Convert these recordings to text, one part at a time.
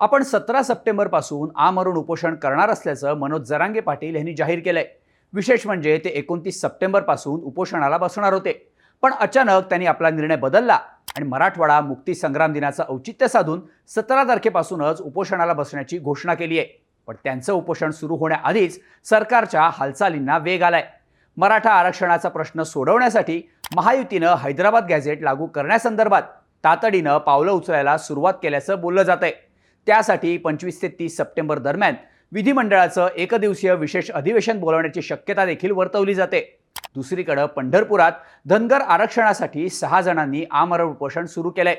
आपण सतरा सप्टेंबरपासून आमरण उपोषण करणार असल्याचं मनोज जरांगे पाटील यांनी जाहीर केलंय. विशेष म्हणजे ते एकोणतीस सप्टेंबरपासून उपोषणाला बसणार होते. पण अचानक त्यांनी आपला निर्णय बदलला आणि मराठवाडा मुक्ती संग्राम दिनाचं औचित्य साधून सतरा तारखेपासूनच उपोषणाला बसण्याची घोषणा केली आहे. पण त्यांचं उपोषण सुरू होण्याआधीच सरकारच्या हालचालींना वेग आलाय. मराठा आरक्षणाचा प्रश्न सोडवण्यासाठी महायुतीनं हैदराबाद गॅझेट लागू करण्यासंदर्भात तातडीनं पावलं उचलायला सुरुवात केल्याचं बोललं जात आहे त्यासाठी पंचवीस ते तीस सप्टेंबर दरम्यान विधिमंडळाचं एकदिवसीय विशेष अधिवेशन बोलावण्याची शक्यता देखील वर्तवली जाते. दुसरीकडं पंढरपुरात धनगर आरक्षणासाठी सहा जणांनी आमरण उपोषण सुरू केलंय.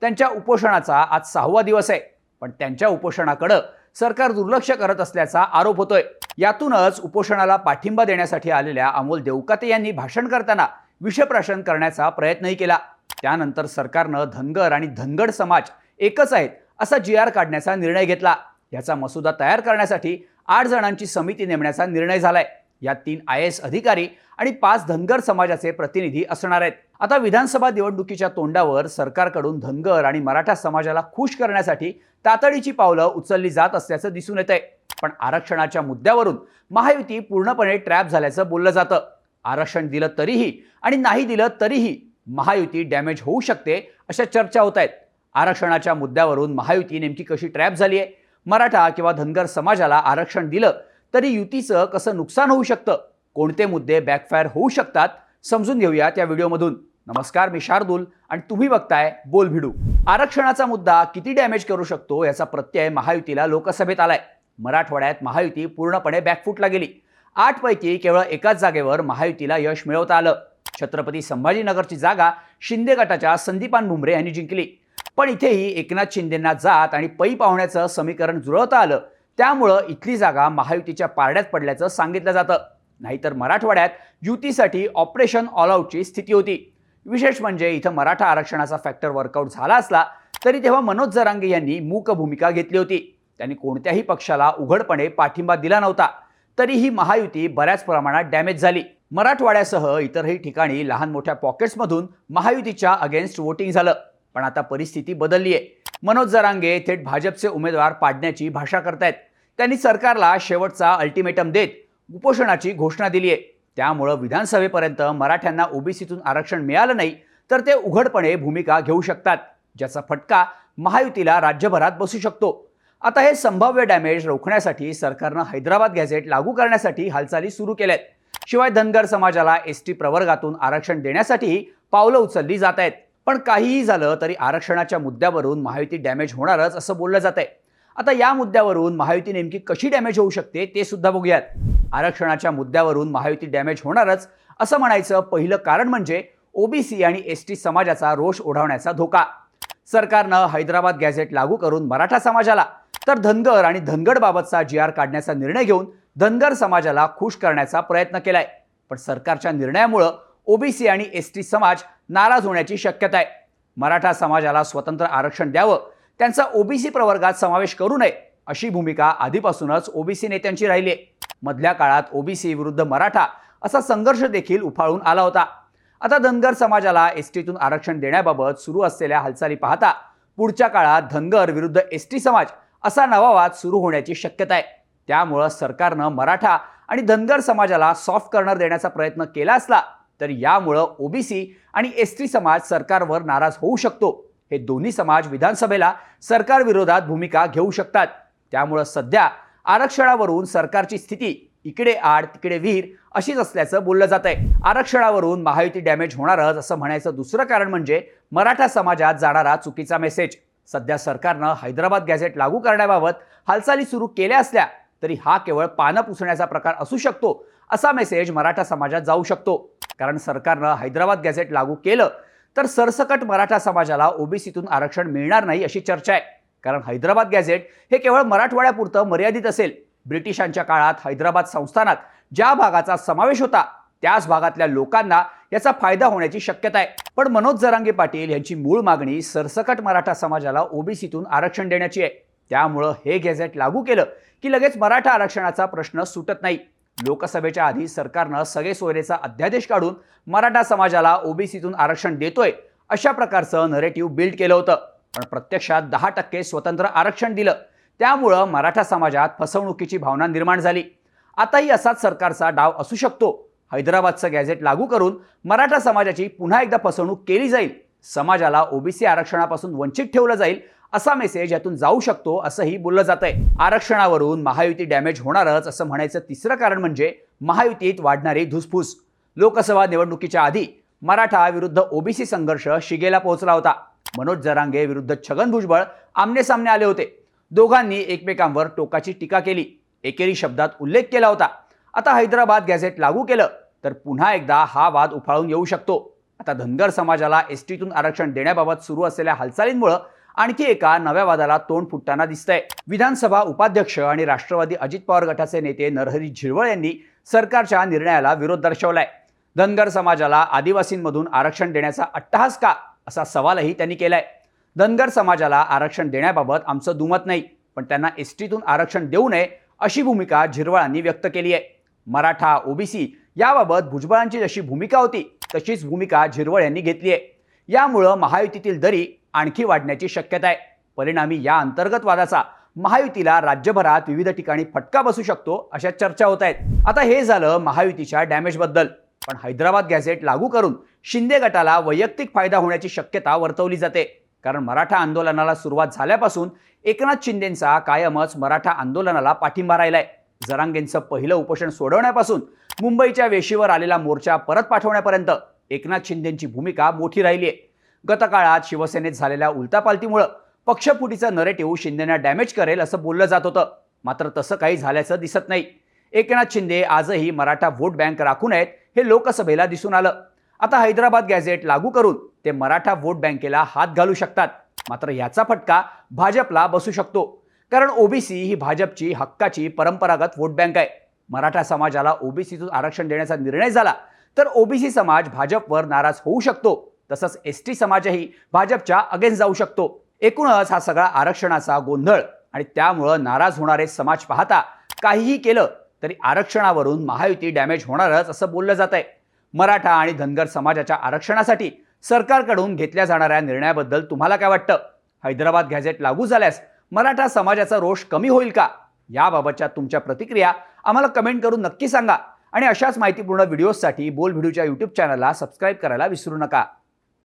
त्यांच्या उपोषणाचा आज सहावा दिवस आहे. पण त्यांच्या उपोषणाकडं सरकार दुर्लक्ष करत असल्याचा आरोप होतोय. यातूनच उपोषणाला पाठिंबा देण्यासाठी आलेल्या अमोल देवकाते यांनी भाषण करताना विषप्राशन करण्याचा प्रयत्नही केला. त्यानंतर सरकारनं धनगर आणि धनगड समाज एकच आहेत. असा जी आर काढण्याचा निर्णय घेतला. याचा मसुदा तयार करण्यासाठी आठ जणांची समिती नेमण्याचा निर्णय झालाय. यात तीन आय एस अधिकारी आणि पाच धनगर समाजाचे प्रतिनिधी असणार आहेत. आता विधानसभा निवडणुकीच्या तोंडावर सरकारकडून धनगर आणि मराठा समाजाला खुश करण्यासाठी तातडीची पावलं उचलली जात असल्याचं दिसून येत आहे पण आरक्षणाच्या मुद्द्यावरून महायुती पूर्णपणे ट्रॅप झाल्याचं बोललं जातं. आरक्षण दिलं तरीही आणि नाही दिलं तरीही महायुती डॅमेज होऊ शकते अशा चर्चा होत आहेत. आरक्षणाच्या मुद्द्यावरून महायुती नेमकी कशी ट्रॅप झाली आहे? मराठा किंवा धनगर समाजाला आरक्षण दिलं तरी युतीचं कसं नुकसान होऊ शकतं? कोणते मुद्दे बॅकफायर होऊ शकतात? समजून घेऊया त्या व्हिडिओमधून. नमस्कार मी शार्दूल आणि तुम्ही बघताय बोल भिडू. आरक्षणाचा मुद्दा किती डॅमेज करू शकतो याचा प्रत्यय महायुतीला लोकसभेत आलाय. मराठवाड्यात महायुती पूर्णपणे बॅकफुटला गेली. आठपैकी केवळ एकाच जागेवर महायुतीला यश मिळवता आलं. छत्रपती संभाजीनगरची जागा शिंदे गटाच्या संदीपान भुमरे यांनी जिंकली. पण इथेही एकनाथ शिंदेंना जात आणि पै पाहुण्याचं समीकरण जुळवता आलं. त्यामुळं इथली जागा महायुतीच्या पारड्यात पडल्याचं सांगितलं जातं. नाहीतर मराठवाड्यात युतीसाठी ऑपरेशन ऑल आऊटची स्थिती होती. विशेष म्हणजे इथं मराठा आरक्षणाचा फॅक्टर वर्कआउट झाला असला तरी तेव्हा मनोज जरांगे यांनी मूक भूमिका घेतली होती. त्यांनी कोणत्याही पक्षाला उघडपणे पाठिंबा दिला नव्हता. तरीही महायुती बऱ्याच प्रमाणात डॅमेज झाली. मराठवाड्यासह इतरही ठिकाणी लहान मोठ्या पॉकेट्समधून महायुतीच्या अगेन्स्ट वोटिंग झालं. पण आता परिस्थिती बदलली आहे मनोज जरांगे थेट भाजपचे उमेदवार पाडण्याची भाषा करतायत. त्यांनी सरकारला शेवटचा अल्टिमेटम देत उपोषणाची घोषणा दिली आहे त्यामुळं विधानसभेपर्यंत मराठ्यांना ओबीसीतून आरक्षण मिळालं नाही तर ते उघडपणे भूमिका घेऊ शकतात ज्याचा फटका महायुतीला राज्यभरात बसू शकतो. आता हे संभाव्य डॅमेज रोखण्यासाठी सरकारनं हैदराबाद गॅझेट लागू करण्यासाठी हालचाली सुरू केल्या आहेत शिवाय धनगर समाजाला एस टी प्रवर्गातून आरक्षण देण्यासाठीही पावलं उचलली जात आहेत. पण काहीही झालं तरी आरक्षणाच्या मुद्द्यावरून महायुती डॅमेज होणारच असं बोललं जात आहे आता या मुद्द्यावरून महायुती नेमकी कशी डॅमेज होऊ शकते ते सुद्धा बघूयात. आरक्षणाच्या मुद्द्यावरून महायुती डॅमेज होणारच असं म्हणायचं पहिलं कारण म्हणजे ओबीसी आणि एस टी समाजाचा रोष ओढवण्याचा धोका. सरकारनं हैदराबाद गॅझेट लागू करून मराठा समाजाला तर धनगर आणि धनगड बाबतचा जी आर काढण्याचा निर्णय घेऊन धनगर समाजाला खुश करण्याचा प्रयत्न केलाय. पण सरकारच्या निर्णयामुळं ओबीसी आणि एस टी समाज नाराज होण्याची शक्यता आहे. मराठा समाजाला स्वतंत्र आरक्षण द्यावं. त्यांचा ओबीसी प्रवर्गात समावेश करू नये अशी भूमिका आधीपासूनच ओबीसी नेत्यांची राहिली आहे. मधल्या काळात ओबीसी विरुद्ध मराठा असा संघर्ष देखील उफाळून आला होता. आता धनगर समाजाला एस टीतून आरक्षण देण्याबाबत सुरू असलेल्या हालचाली पाहता पुढच्या काळात धनगर विरुद्ध एस टी समाज असा नवा वाद सुरू होण्याची शक्यता आहे. त्यामुळं सरकारनं मराठा आणि धनगर समाजाला सॉफ्ट कर्नर देण्याचा प्रयत्न केला असला तर यामुळं ओबीसी आणि एस टी समाज सरकारवर नाराज होऊ शकतो. हे दोन्ही समाज विधानसभेला सरकारविरोधात भूमिका घेऊ शकतात. त्यामुळं सध्या आरक्षणावरून सरकारची स्थिती इकडे आड तिकडे विहीर अशीच असल्याचं बोललं जात आहे आरक्षणावरून महायुती डॅमेज होणारच असं म्हणायचं दुसरं कारण म्हणजे मराठा समाजात जाणारा चुकीचा मेसेज. सध्या सरकारनं हैदराबाद गॅझेट लागू करण्याबाबत हालचाली सुरू केल्या असल्या तरी हा केवळ पानं पुसण्याचा प्रकार असू शकतो असा मेसेज मराठा समाजात जाऊ शकतो. कारण सरकारनं हैदराबाद गॅझेट लागू केलं तर सरसकट मराठा समाजाला ओबीसीतून आरक्षण मिळणार नाही अशी चर्चा आहे. कारण हैदराबाद गॅझेट हे केवळ मराठवाड्यापुरतं मर्यादित असेल. ब्रिटिशांच्या काळात हैदराबाद संस्थानात ज्या भागाचा समावेश होता त्याच भागातल्या लोकांना याचा फायदा होण्याची शक्यता आहे. पण मनोज जरांगे पाटील यांची मूळ मागणी सरसकट मराठा समाजाला ओबीसीतून आरक्षण देण्याची आहे. त्यामुळं हे गॅझेट लागू केलं की लगेच मराठा आरक्षणाचा प्रश्न सुटत नाही. लोकसभेच्या आधी सरकारनं सगळे सोयरेचा अध्यादेश काढून मराठा समाजाला ओबीसीतून आरक्षण देतोय अशा प्रकारचं नरेटिव्ह बिल्ड केलं होतं. पण प्रत्यक्षात दहा टक्के स्वतंत्र आरक्षण दिलं. त्यामुळं मराठा समाजात फसवणुकीची भावना निर्माण झाली. आताही असाच सरकारचा डाव असू शकतो. हैदराबादचं गॅझेट लागू करून मराठा समाजाची पुन्हा एकदा फसवणूक केली जाईल. समाजाला ओबीसी आरक्षणापासून वंचित ठेवलं जाईल असा मेसेज यातून जाऊ शकतो असंही बोललं जात आहे आरक्षणावरून महायुती डॅमेज होणारच असं म्हणायचं तिसरं कारण म्हणजे महायुतीत वाढणारी धुसफूस. लोकसभा निवडणुकीच्या आधी मराठा विरुद्ध ओबीसी संघर्ष शिगेला पोहोचला होता. मनोज जरांगे विरुद्ध छगन भुजबळ आमने सामने आले होते. दोघांनी एकमेकांवर टोकाची टीका केली. एकेरी शब्दात उल्लेख केला होता. आता हैदराबाद गॅझेट लागू केलं तर पुन्हा एकदा हा वाद उफाळून येऊ शकतो. आता धनगर समाजाला एस टीतून आरक्षण देण्याबाबत सुरू असलेल्या हालचालींमुळं आणखी एका नव्या वादाला तोंड फुटताना दिसतंय. विधानसभा उपाध्यक्ष आणि राष्ट्रवादी अजित पवार गटाचे नेते नरहरी झिरवळ यांनी सरकारच्या निर्णयाला विरोध दर्शवलाय. धनगर समाजाला आदिवासींमधून आरक्षण देण्याचा अट्टहास का? असा सवालही त्यांनी केलाय. धनगर समाजाला आरक्षण देण्याबाबत आमचं दुमत नाही पण त्यांना एस टीतून आरक्षण देऊ नये अशी भूमिका झिरवळांनी व्यक्त केली आहे. मराठा ओबीसी याबाबत भुजबळांची जशी भूमिका होती तशीच भूमिका झिरवळ यांनी घेतली आहे. यामुळं महायुतीतील दरी आणखी वाढण्याची शक्यता आहे. परिणामी या अंतर्गत वादाचा महायुतीला राज्यभरात विविध ठिकाणी फटका बसू शकतो अशा चर्चा होत आहेत. आता हे झालं महायुतीच्या डॅमेजबद्दल पण हैदराबाद गॅझेट लागू करून शिंदे गटाला वैयक्तिक फायदा होण्याची शक्यता वर्तवली जाते. कारण मराठा आंदोलनाला सुरुवात झाल्यापासून एकनाथ शिंदेंचा कायमच मराठा आंदोलनाला पाठिंबा राहिलाय. जरांगेंचं पहिलं उपोषण सोडवण्यापासून मुंबईच्या वेशीवर आलेला मोर्चा परत पाठवण्यापर्यंत एकनाथ शिंदेंची भूमिका मोठी राहिली आहे गतकाळात शिवसेनेत झालेल्या उलटापालटीमुळं पक्षफुटीचं नरेटिव्ह शिंदेना डॅमेज करेल असं बोललं जात होतं. मात्र तसं काही झाल्याचं दिसत नाही. एकनाथ शिंदे आजही मराठा व्होट बँक राखून आहेत हे लोकसभेला दिसून आलं. आता हैदराबाद गॅझेट लागू करून ते मराठा व्होट बँकेला हात घालू शकतात. मात्र याचा फटका भाजपला बसू शकतो. कारण ओबीसी ही भाजपची हक्काची परंपरागत व्होट बँक आहे. मराठा समाजाला ओबीसीतून आरक्षण देण्याचा निर्णय झाला तर ओबीसी समाज भाजपवर नाराज होऊ शकतो. तसंच एस टी समाजही भाजपच्या अगेन्स्ट जाऊ शकतो. एकूणच हा सगळा आरक्षणाचा गोंधळ आणि त्यामुळं नाराज होणारे समाज पाहता काहीही केलं तरी आरक्षणावरून महायुती डॅमेज होणारच असं बोललं जात आहे मराठा आणि धनगर समाजाच्या आरक्षणासाठी सरकारकडून घेतल्या जाणाऱ्या निर्णयाबद्दल तुम्हाला काय वाटतं? हैदराबाद गॅझेट लागू झाल्यास मराठा समाजाचा रोष कमी होईल का? याबाबतच्या तुमच्या प्रतिक्रिया आम्हाला कमेंट करून नक्की सांगा आणि अशाच माहितीपूर्ण व्हिडिओजसाठी बोल व्हिडिओच्या यूट्यूब चॅनलला सबस्क्राईब करायला विसरू नका.